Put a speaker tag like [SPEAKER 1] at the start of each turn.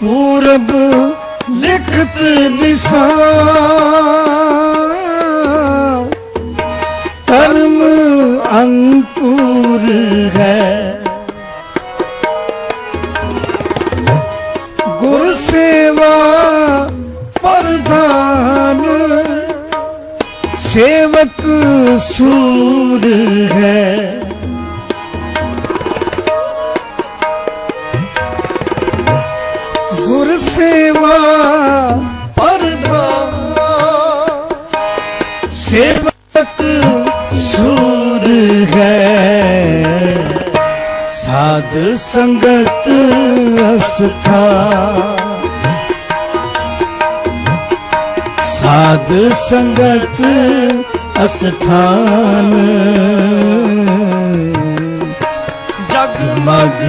[SPEAKER 1] ਪੂਰਬ ਲਿਖਤ ਨਿਸ਼ਾਨ। ਧਰਮ ਅੰਕੁਰ ਹੈ। ਗੁਰ ਸੇਵਾ ਪ੍ਰਧਾਨ। ਸੇਵਕ ਸੂਰ ਹੈ। ਗੁਰ ਸੇਵਾ ਪ੍ਰਧਾਨ ਸੇਵਕ ਸੂਰ ਹੈ। ਸਾਧ ਸੰਗਤ ਅਸਥਾ। ਸਾਧ ਸੰਗਤ ਅਸਥਾਨ। ਜਗ ਮਗ